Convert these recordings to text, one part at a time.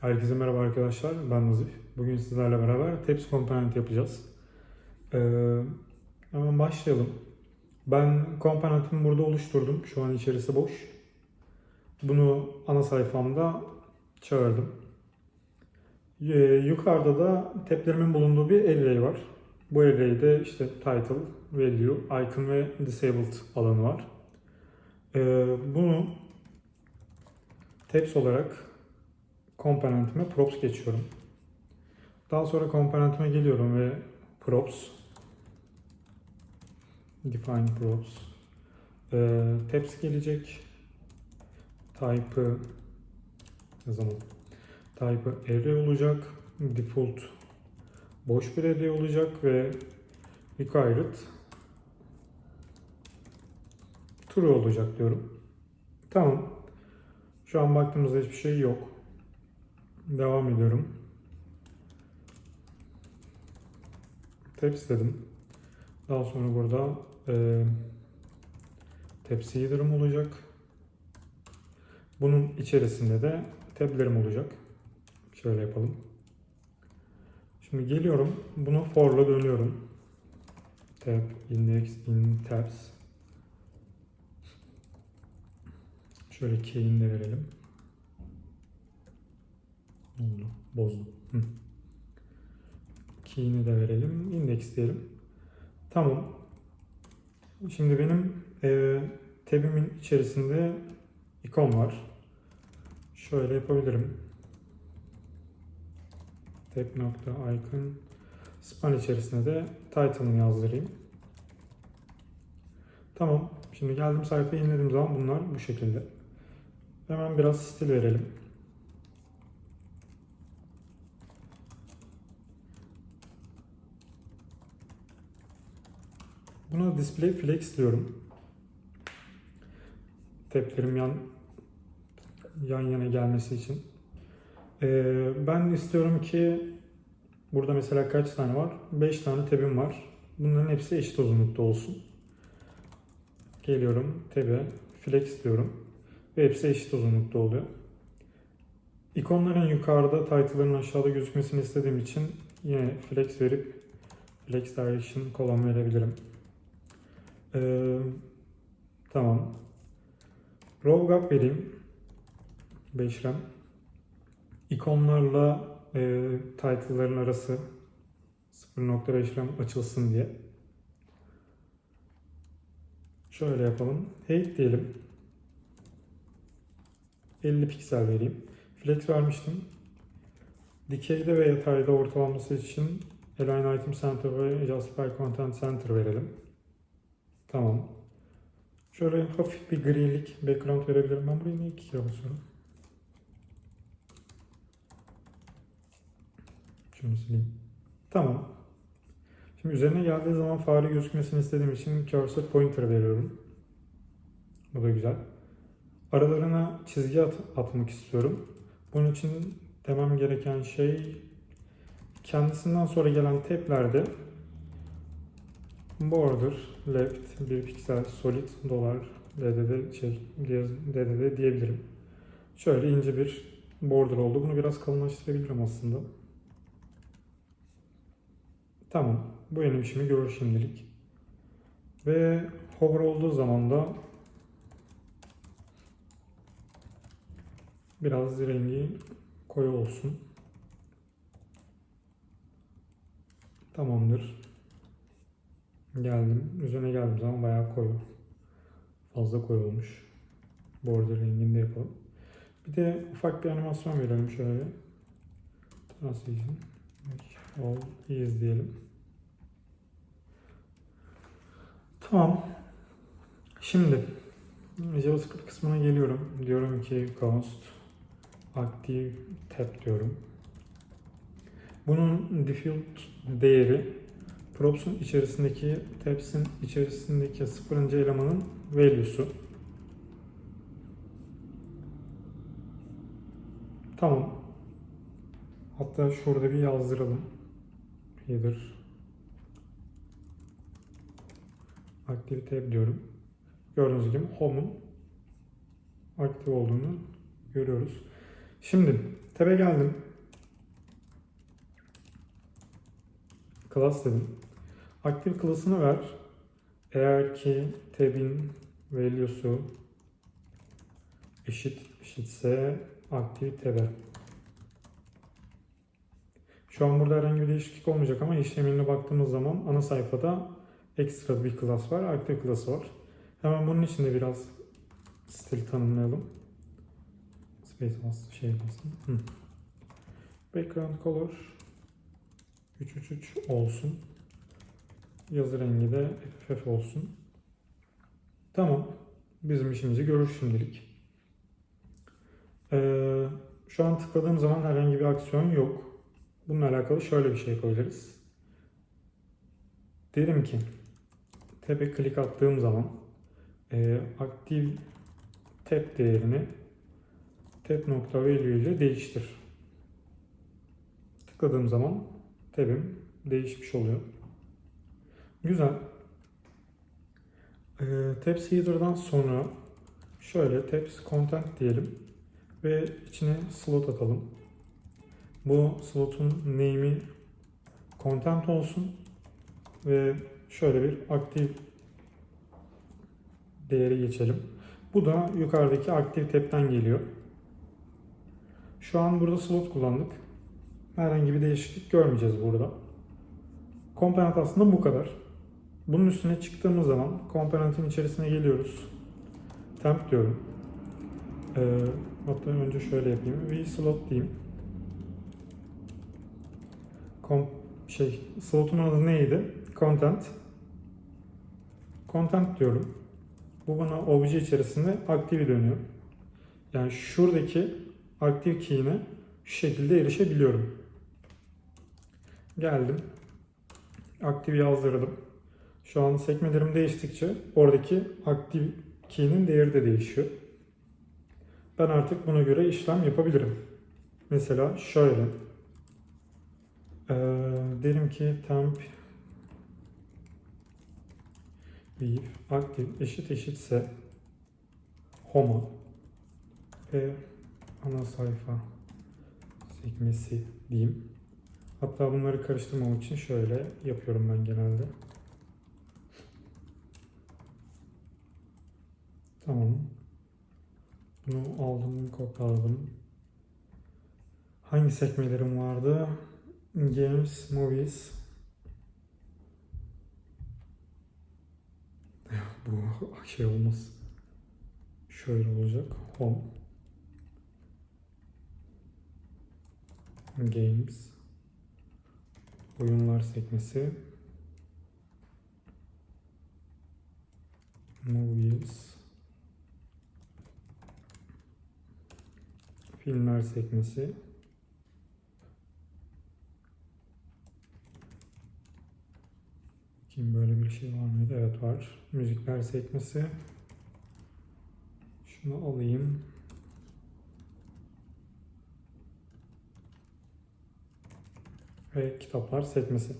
Herkese merhaba arkadaşlar. Ben Nazif. Bugün sizlerle beraber Taps Component yapacağız. Ee, hemen başlayalım. Ben komponentimi burada oluşturdum. Şu an içerisi boş. Bunu ana sayfamda çağırdım. Ee, yukarıda da taplerimin bulunduğu bir array var. Bu array'de işte title, value, icon ve disabled alanı var. Ee, bunu taps olarak komponentime props geçiyorum. Daha sonra komponentime geliyorum ve props define props ee, taps gelecek type'ı yazalım. Type'ı array olacak. Default boş bir array olacak ve required true olacak diyorum. Tamam. Şu an baktığımızda hiçbir şey yok. Devam ediyorum. Taps dedim. Daha sonra burada e, tepsi header'ım olacak. Bunun içerisinde de tablerim olacak. Şöyle yapalım. Şimdi geliyorum. Bunu for'la dönüyorum. Tab, index, in tabs. Şöyle key'ini de verelim. Ne oldu? Bozdum. Hı. Key'ini de verelim. Index diyelim. Tamam. Şimdi benim e, tab'imin içerisinde ikon var. Şöyle yapabilirim. Tab nokta icon span içerisine de title'ını yazdırayım. Tamam. Şimdi geldim sayfayı yenilediğim zaman bunlar bu şekilde. Hemen biraz stil verelim. Buna display flex diyorum. Tablerim yan yan yana gelmesi için. Ee, ben istiyorum ki burada mesela kaç tane var? 5 tane tabim var. Bunların hepsi eşit uzunlukta olsun. Geliyorum tab'e flex diyorum. Ve hepsi eşit uzunlukta oluyor. İkonların yukarıda, title'ların aşağıda gözükmesini istediğim için yine flex verip flex direction kolon verebilirim. Ee, tamam. Row gap vereyim. 5 rem. İkonlarla e, title'ların arası 0.5 rem açılsın diye. Şöyle yapalım. Height diyelim. 50 piksel vereyim. Flex vermiştim. Dikeyde ve yatayda ortalaması için Align Item Center ve Justify Content Center verelim. Tamam. Şöyle hafif bir grilik background verebilirim. Ben burayı niye iki kere basıyorum? Şunu sileyim. Tamam. Şimdi üzerine geldiği zaman fare gözükmesini istediğim için cursor pointer veriyorum. Bu da güzel. Aralarına çizgi at atmak istiyorum. Bunun için demem gereken şey kendisinden sonra gelen tablerde border left 1 piksel solid dolar ddd şey ddd diyebilirim. Şöyle ince bir border oldu. Bunu biraz kalınlaştırabilirim aslında. Tamam. Bu benim işimi görür şimdilik. Ve hover olduğu zaman da biraz rengi koyu olsun. Tamamdır. Geldim. Üzerine geldiğim zaman bayağı koyu. Fazla koyu olmuş. Border renginde yapalım. Bir de ufak bir animasyon verelim şöyle. Transition. All is diyelim. Tamam. Şimdi JavaScript kısmına geliyorum. Diyorum ki const active tab diyorum. Bunun default değeri props'un içerisindeki tabs'in içerisindeki sıfırıncı elemanın value'su. Tamam. Hatta şurada bir yazdıralım. Header Active tab diyorum. Gördüğünüz gibi home'un aktif olduğunu görüyoruz. Şimdi Tab'e geldim. Class dedim. Aktif class'ını ver. Eğer ki tab'in value'su eşit eşitse aktif tab'e. Şu an burada herhangi bir değişiklik olmayacak ama işlemine baktığımız zaman ana sayfada ekstra bir class var, aktif class var. Hemen bunun içinde biraz stil tanımlayalım. Space bas, şey basın. Hı. Background color 333 olsun. Yazı rengi de FF olsun. Tamam. Bizim işimizi görür şimdilik. Ee, şu an tıkladığım zaman herhangi bir aksiyon yok. Bununla alakalı şöyle bir şey yapabiliriz. Derim ki tab'e klik attığım zaman e, aktif tab değerini tab.value ile değiştir. Tıkladığım zaman tab'im değişmiş oluyor. Güzel. E, tabs header'dan sonra şöyle tabs content diyelim ve içine slot atalım. Bu slotun name'i content olsun ve şöyle bir aktif değeri geçelim. Bu da yukarıdaki aktif tab'den geliyor. Şu an burada slot kullandık. Herhangi bir değişiklik görmeyeceğiz burada. Komponent aslında bu kadar. Bunun üstüne çıktığımız zaman komponentin içerisine geliyoruz. Temp diyorum. Ee, hatta önce şöyle yapayım. V slot diyeyim. Kom şey slotun adı neydi? Content. Content diyorum. Bu bana obje içerisinde aktivi dönüyor. Yani şuradaki aktif key'ine şu şekilde erişebiliyorum. Geldim. Aktif yazdırdım. Şu an sekmelerim değiştikçe oradaki aktif key'nin değeri de değişiyor. Ben artık buna göre işlem yapabilirim. Mesela şöyle. Ee, derim ki temp if aktif eşit eşitse home ve ana sayfa sekmesi diyeyim. Hatta bunları karıştırmamak için şöyle yapıyorum ben genelde. Tamam. Bunu aldım, kopyaladım. Hangi sekmelerim vardı? Games, Movies. Bu şey olmaz. Şöyle olacak. Home. Games. Oyunlar sekmesi. Movies. Filmler sekmesi. Kim böyle bir şey var mıydı? Evet var. Müzikler sekmesi. Şunu alayım. Ve kitaplar sekmesi.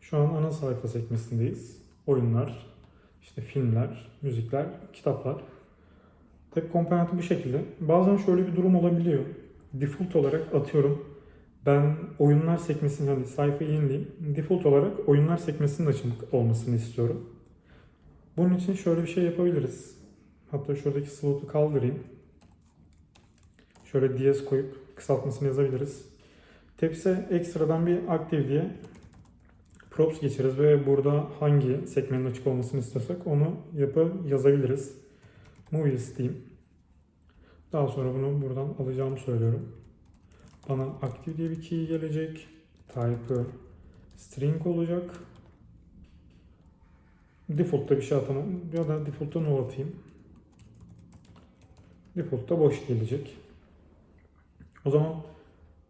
Şu an ana sayfa sekmesindeyiz. Oyunlar, işte filmler, müzikler, kitaplar. Tek komponenti bu şekilde. Bazen şöyle bir durum olabiliyor. Default olarak atıyorum ben oyunlar sekmesini hani sayfayı yenileyim. Default olarak oyunlar sekmesinin açık olmasını istiyorum. Bunun için şöyle bir şey yapabiliriz. Hatta şuradaki slotu kaldırayım. Şöyle ds koyup kısaltmasını yazabiliriz. Tepse ekstradan bir aktif diye props geçeriz ve burada hangi sekmenin açık olmasını istiyorsak onu yapıp yazabiliriz. Movies diyeyim. Daha sonra bunu buradan alacağımı söylüyorum. Bana aktif diye bir key gelecek. Type'ı string olacak. Default'ta bir şey atamam. Ya da default'ta null atayım. Default'ta boş gelecek. O zaman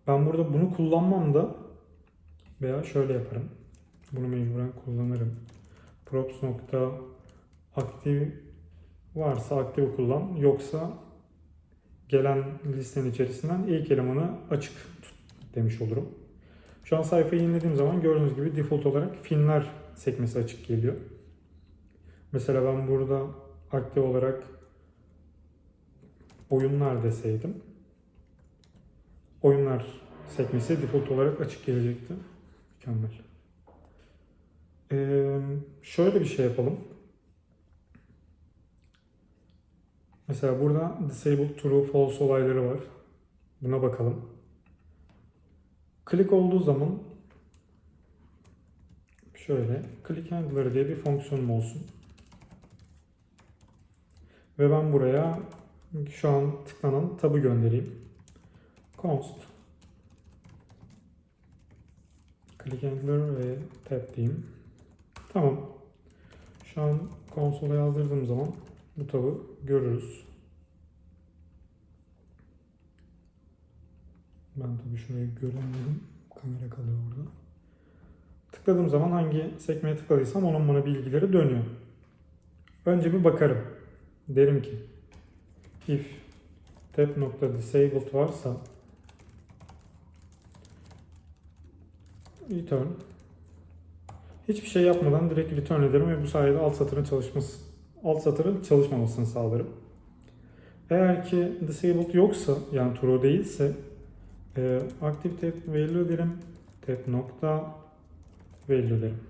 ben burada bunu kullanmam da veya şöyle yaparım. Bunu mecburen kullanırım. props nokta aktif varsa aktif kullan. Yoksa gelen listenin içerisinden ilk elemanı açık tut demiş olurum. Şu an sayfayı yenilediğim zaman gördüğünüz gibi default olarak filmler sekmesi açık geliyor. Mesela ben burada aktif olarak oyunlar deseydim oyunlar sekmesi default olarak açık gelecekti. Mükemmel. Ee, şöyle bir şey yapalım. Mesela burada disable true false olayları var. Buna bakalım. Click olduğu zaman şöyle click handler diye bir fonksiyonum olsun. Ve ben buraya şu an tıklanan tabı göndereyim. Const click handler ve tab diyeyim. Tamam. Şu an konsola yazdırdığım zaman bu tabı görürüz. Ben tabii şurayı göremedim. Kamera kalıyor burada. Tıkladığım zaman hangi sekmeye tıkladıysam onun bana bilgileri dönüyor. Önce bir bakarım. Derim ki if tab.disabled varsa return hiçbir şey yapmadan direkt return ederim ve bu sayede alt satırın çalışması alt satırın çalışmamasını sağlarım. Eğer ki disabled yoksa yani true değilse e, active tab value derim tab nokta value derim.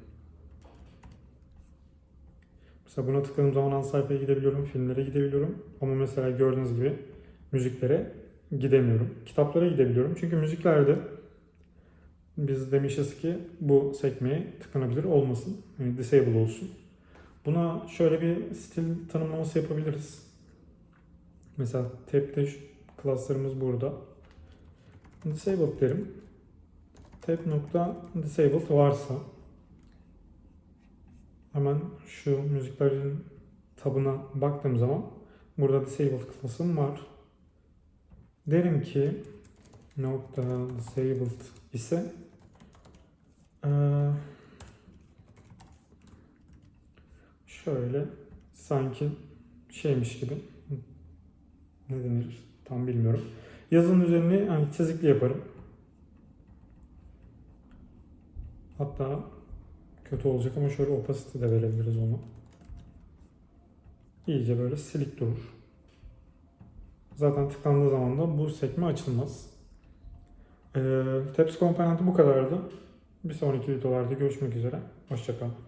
Mesela buna tıkladığım zaman ana sayfaya gidebiliyorum, filmlere gidebiliyorum. Ama mesela gördüğünüz gibi müziklere gidemiyorum. Kitaplara gidebiliyorum. Çünkü müziklerde biz demişiz ki bu sekmeye tıklanabilir olmasın. Yani disable olsun. Buna şöyle bir stil tanımlaması yapabiliriz. Mesela tab'de klaslarımız burada. Disabled derim. Tab nokta disabled varsa hemen şu müziklerin tabına baktığım zaman burada disabled klasım var. Derim ki nokta disabled ise eee, şöyle sanki şeymiş gibi ne denir tam bilmiyorum. Yazının üzerine hani çizikli yaparım. Hatta kötü olacak ama şöyle opacity de verebiliriz onu. İyice böyle silik durur. Zaten tıklandığı zaman da bu sekme açılmaz. Ee, Taps komponenti bu kadardı. Bir sonraki videolarda görüşmek üzere. Hoşçakalın.